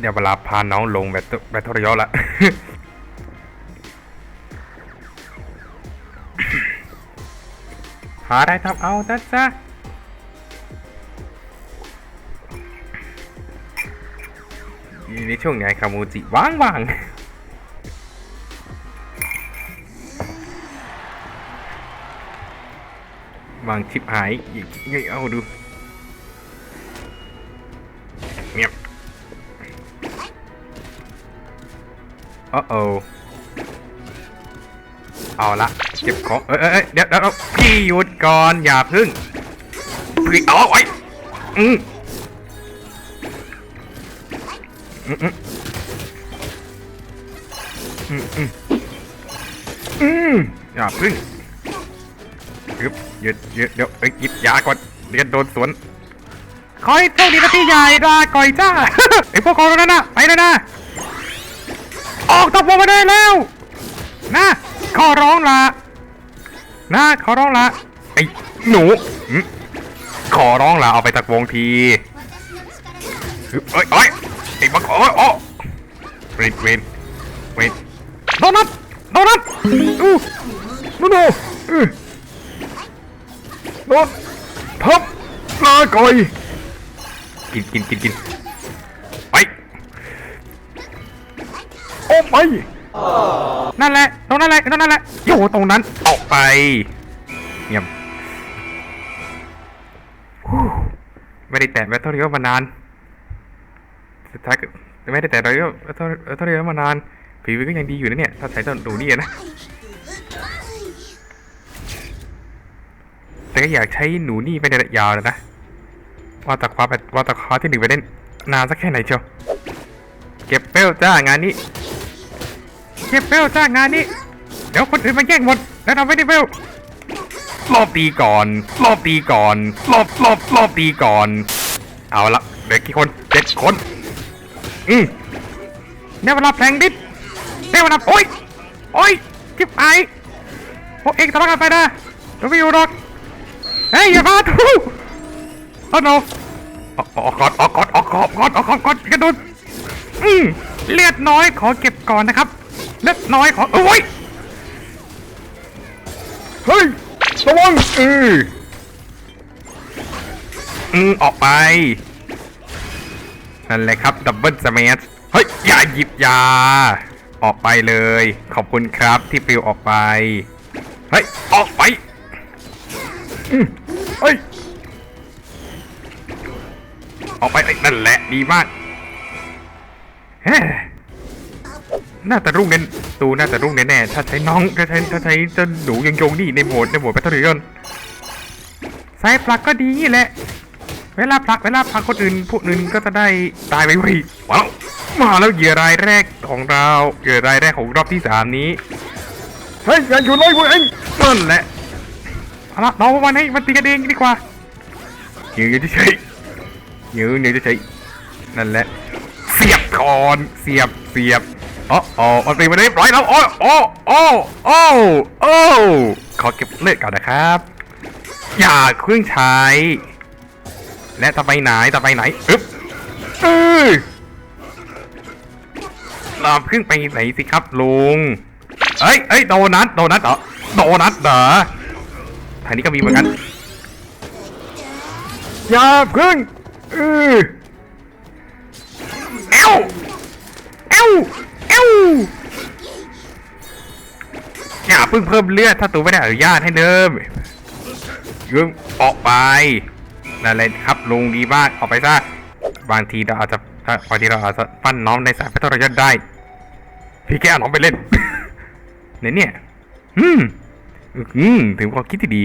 เดี๋ยวเวลาพาน้องลงแบตเตอร์แบตเตอรี่ละหาอะไรทำเอาจ้ะจ้ะในช่วงไงคามูจิว่างว่างๆวางชิปหายอีกไงเอาดูเงียบ โอ้โอเอาละเก็บของเอ้ยเอ้ยเอ้ยเดี๋ยวเดี๋ยวพี่หยุดก่อน อย่าพึ่งพี่เอาไว้อืมอืมอืมอืมอืมอืมอย่าพึ่งยึบหยุดหยุดเดี๋ยวเอ้ยหยิบยาก่อนเดี๋ยวโดนสวนคอยโชคดีนะพี่ใหญ่ลาก่อยจ้าไอพวกของนั่นนะไปเลยนะ ออกจากวงมาได้แล้ว นะขอร้องละนะขอร้องละไอ้หนูขอร้องละเอาไปจากวงทีเอ้ยเอ้ยไอ้บังโอ้ยโอ้เวนเวนเวนโดนัทโดนัทอู้นูนูอื้อโดนทับลาก่อยกินกินกินกิน โอ้ไปนั่นแหละตรงนั้นแหละตรงนั้นแหละอยู่ตรงนั้นออกไปเงียบไม่ได้แตะแบตเตอรี่มานานสุดท้ายก็ไม่ได้แตะแบตเตอรี่แบตเตอรี่มานานผีวิก็ยังดีอยู่นะเนี่ยถ้าใช้ต้นดูนี่นะแต่ก็อยากใช้หนูนี่ไปในระยะยาวเลยนะว่าต่คว้าแบบว่าต่คว้าที่หนึ่งไปได้นานสักแค่ไหนเชียวเก็บเปลจ้างานนี้ เก็บเบลจ้างงานนี้ เดี๋ยวคนอื่นมาแย่งหมด แล้วเราไม่ได้เบลรอบตีก่อนรอบตีก่อนรอบรอบรอบตีก่อน เอาละเหลือกี่คนเจ็ดคน อืมได้เวลาแพลงดิสได้เวลาโอ๊ยโอ๊ยจิบไอพวกเองทะเลาะกันไปนะเราไม่อยู่หรอกเฮ้ยอย่ามาทูโอ้โนออกอกก่อนออกก่อนออกก่อนออกก่อนออกกอนก่อนกระโดดอืมเลือดน้อยขอเก็บก่อนนะครับ เลือดน้อยขอโอ้ยเฮ้ยระวังเอออืมออกไป นั่นแหละครับดับเบิลสมัชเฮ้ยอย่าหยิบยา ออกไปเลย ขอบคุณครับที่ปลิวออกไป เฮ้ย ออกไปอืมเฮ้ย ออกไปนั่นแหละดีมากเฮ้ น่าจะรุ่งเน้นตูน่าจะรุ่งแน่ๆถ้าใช้น้องถ้าใช้ถ้าใช้เจ้าหนูยังยงนี่ในโหมดในโหมดแบตเตอรี่ยนสายผลักก็ดีแหละ เวลาผลักเวลาผลักคนอื่นพวกอื่นก็จะได้ตายไปไวๆว้าวมาแล้วเหยื่อรายแรกของเราเหยื่อรายแรกของรอบที่สามนี้เฮ้ยอย่าอยู่เลยพวกเองนั่นแหละเอาละเราวันให้มันตีกันเองดีกว่ายืนเฉยๆยืนเฉยๆนั่นแหละ เสียบก่อนเสียบเสียบ อ๋ออ๋อมันตีมาได้เรียบร้อยแล้วโอ้โอ้โอ้โอ้โอ้ขอเก็บเลือดก่อนนะครับ อย่าเครื่องใช้ และต่อไปไหนต่อไปไหนอึ๊บเออเราเพิ่งไปไหนสิครับลุงเอ้ยเอ้ยโดนัทโดนัทเหรอโดนัทเหรอทางนี้ก็มีเหมือนกันอย่าเพิ่งเออเอ้ว เพิ่งเพิ่มเลือดถ้าตัวไม่ได้อนุญาตให้เดิมยึงออกไปนั่นเลยครับลุงดีมากออกไปซะบางทีเราอาจจะบางทีเราอาจจะปั้นน้องในสายพัฒนายศได้ พี่แกเอาน้องไปเล่นเนี่ยเนี่ยอืมอืมถึงความคิดที่ดี